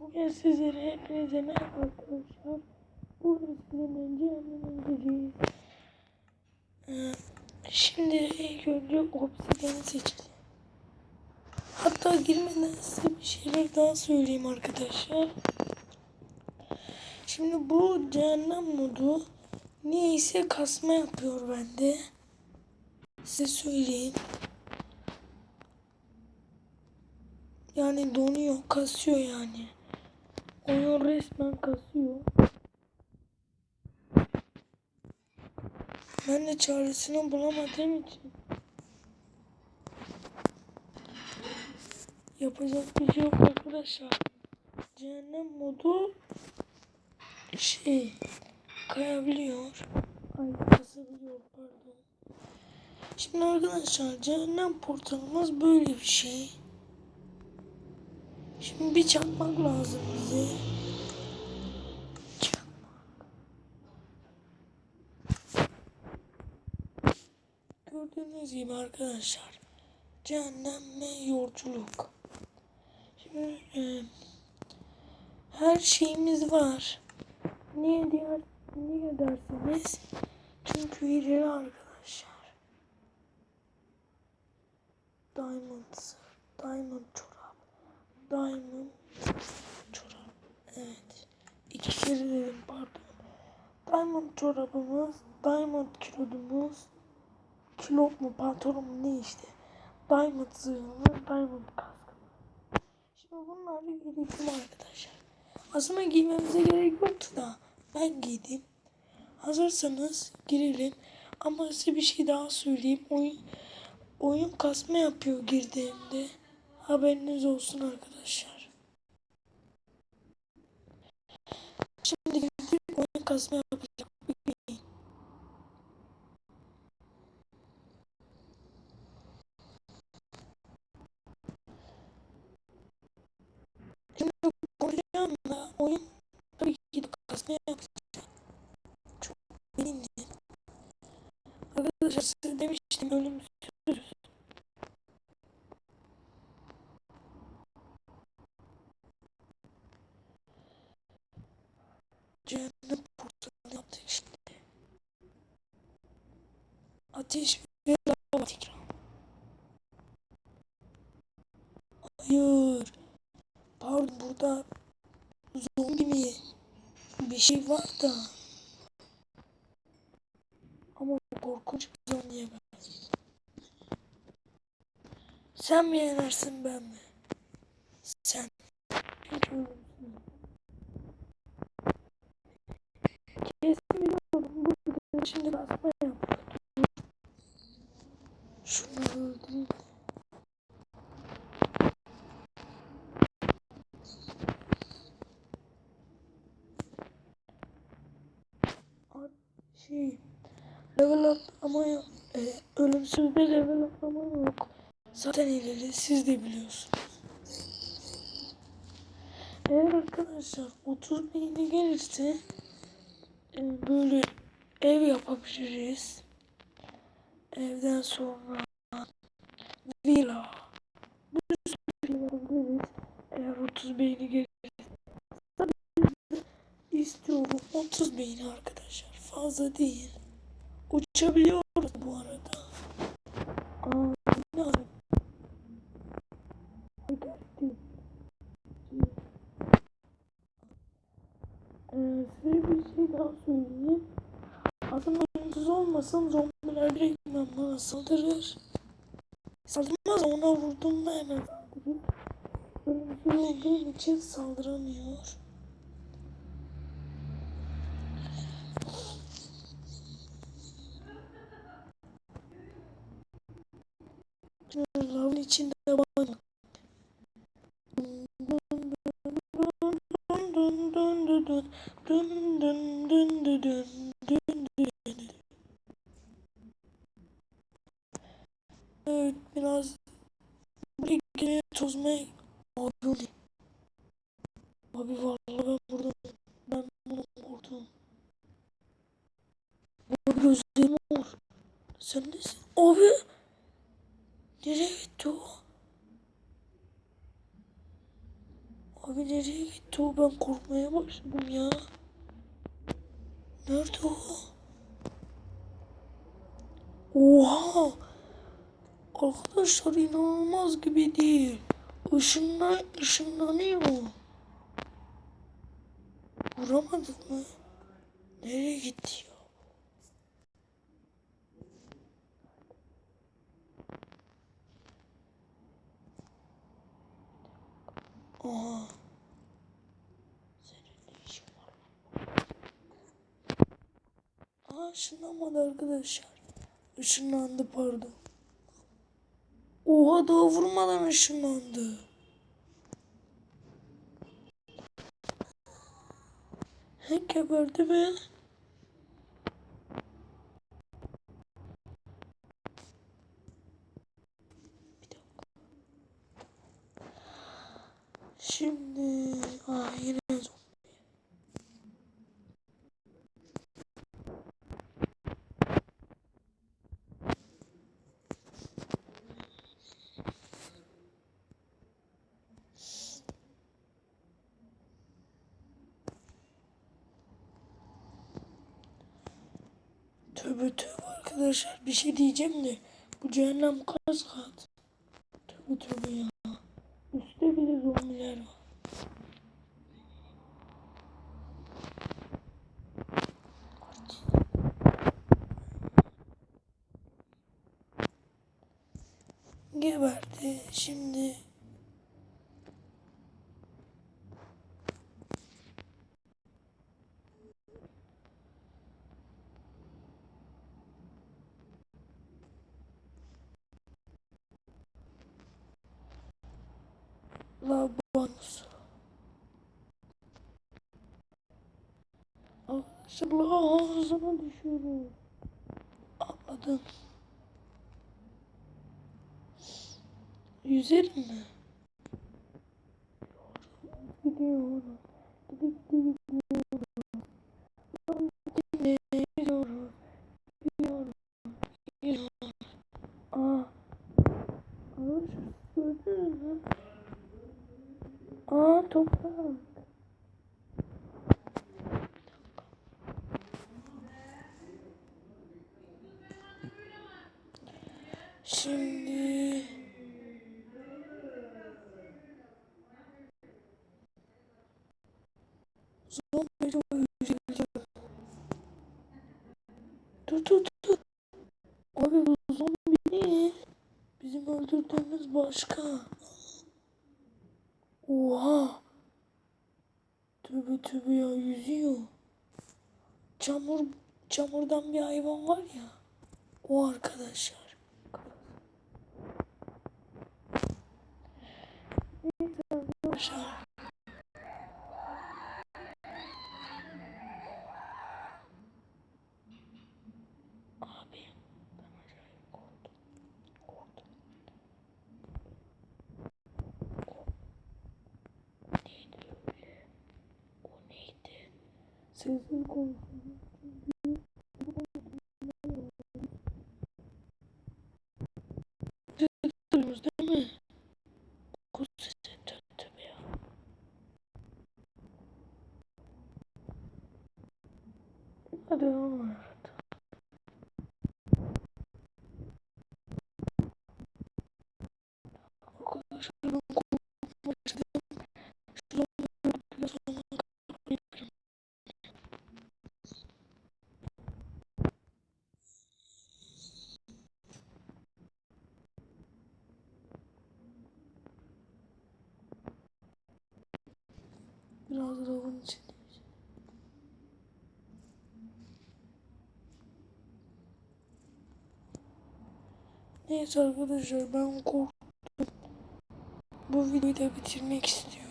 Bugün sizlere hepinize merhaba arkadaşlar. Bugün sizinle cehenneme gideceğiz. Ee, şimdi ilk önce obsidiyeni seçelim. Hatta girmeden size bir şeyler daha söyleyeyim arkadaşlar. Şimdi bu cehennem modu niyeyse kasma yapıyor bende. Size söyleyeyim. Yani donuyor, kasıyor yani. Oyun resmen kasıyor. Ben de çaresini bulamadığım için yapacak bir şey yok arkadaşlar. Cehennem modu şey kayabiliyor. Ay kasabiliyor pardon. Şimdi arkadaşlar cehennem portalımız böyle bir şey. Şimdi bir çakmak lazım bize. Çakmak. Gördüğünüz gibi arkadaşlar. Cehennem ve yolculuk. Şimdi e, her şeyimiz var. Niye diğer niye derseniz çünkü ileri arkadaşlar. Diamond, diamond çorap, diamond çorap. Evet. İki kere dedim pardon. Diamond çorabımız, diamond kilodumuz, kilot mu pantolon mu ne işte. Diamond zırhımız, diamond kaskımız. Şimdi bunları giydim arkadaşlar. Aslında giymemize gerek yoktu da ben giydim. Hazırsanız girelim. Ama size bir şey daha söyleyeyim. Oyun oyun kasma yapıyor girdiğimde. Haberiniz olsun arkadaşlar. Şimdi girdim oyun kasma yapacak. Şimdi konuşacağım da oyun tabii ki de. Çok eminim. Arkadaşlar size demiştim ölümsüz. Cehennem portalını yaptık şimdi. Ateş ve tekrar. Hayır. Pardon burada zombi mi? Bir şey var da. Ama korkunç bir zombiye ben. Sen mi yenersin ben mi? Sen. Çünkü ölümsüz. Kesin biliyorum bu video şimdi basma yapıyor. Şunu öldüreyim. de. Ar- Şey, level atlama. E, ölümsüzde level atlama yok. Zaten ileri siz de biliyorsunuz. Eğer arkadaşlar 30 bini gelirse e, böyle ev yapabiliriz. Evden sonra villa. Bir sürü şey yapabiliriz. Eğer 30 bini gelirse. Sadece istiyorum 30 bini arkadaşlar. Fazla değil. Uçabiliyoruz bu arada. Aa, ne. Ee, size bir şey daha söyleyeyim. Aslında ölümsüz olmasam zombiler direkt bana saldırır. Saldırmaz ona vurduğumda hemen saldırır. Ölümsüz olduğum için saldıramıyor. bak. Dün dün dün dün dün dün dün. Evet biraz ligini çözmeye abi Abi vallahi ben burada ben bunu vurdum. Bu gözlerim mor. Sen nesin? Abi nereye gitti o? Abi nereye gitti o? Ben korkmaya başladım ya. Nerede o? Oha! Arkadaşlar inanılmaz gibi değil. Işınla, ışınlanıyor. Vuramadık mı? Nereye gitti ya? Aha. Senin ne işin var lan? Aa ışınlanmadı arkadaşlar. Işınlandı pardon. Oha daha vurmadan ışınlandı. He geberdi mi? Şimdi aa yine zombi. Tövbe tövbe arkadaşlar bir şey diyeceğim de bu cehennem kaç kat? Tövbe tövbe ya. Üstte bile zombiler var. Geberdi şimdi. La bonus. Arkadaşlar ağzına düşüyorum. Atladım. Yüzerim mi? Gidiyorum. Gidip gidip gidiyorum. Gitmeye gidiyorum. Gidiyorum. Gidiyorum. Aa. Arkadaşlar gördünüz mü? Aa toprak. Şimdi zombi. Dur dur dur. Abi bu zombi ne? Bizim öldürdüğümüz başka. Oha. Tövbe tövbe ya yüzüyor. Çamur çamurdan bir hayvan var ya. O arkadaşlar. Arkadaşlar. Abi ben acayip korktum. Korktum. O neydi öyle? O neydi? Sessiz konuşuyor. Duyuyoruz değil mi? Kuz sesi tövbe ya. Hadi oğlum. Arkadaşlar ben korkmaya başladım. Şu zombileri öldükten sonra kapıyı kırarım. Biraz lavın içindeyiz. Neyse arkadaşlar ben korktum. Bu videoyu da bitirmek istiyorum.